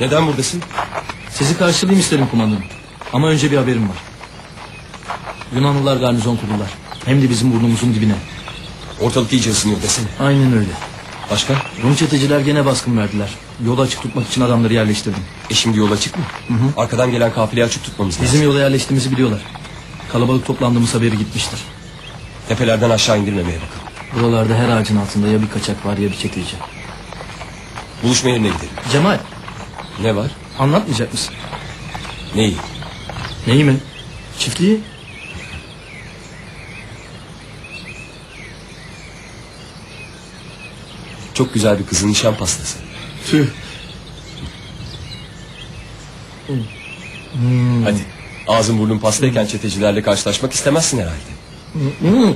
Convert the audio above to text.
Neden buradasın? Sizi karşılayayım isterim kumandanım. Ama önce bir haberim var. Yunanlılar garnizon kurdular. Hem de bizim burnumuzun dibine. Ortalık iyice ısınıyor desene. Aynen öyle. Başka? Rum çeteciler gene baskın verdiler. Yolu açık tutmak için adamları yerleştirdim. E şimdi yola çık mı? Arkadan gelen kafileyi açık tutmamız lazım. Bizim yola yerleştiğimizi biliyorlar. Kalabalık toplandığımız haberi gitmiştir. Tepelerden aşağı indirmemeye bakalım. Buralarda her ağacın altında ya bir kaçak var ya bir çeteci. Buluşma yerine gidelim. Cemal Ne var? anlatmayacak mısın? Neyi? Neyi mi? Çiftliği? Çok güzel bir kızın nişan pastası. Tüh. Hadi. Ağzın burnun pastayken çetecilerle karşılaşmak istemezsin herhalde. Hmm.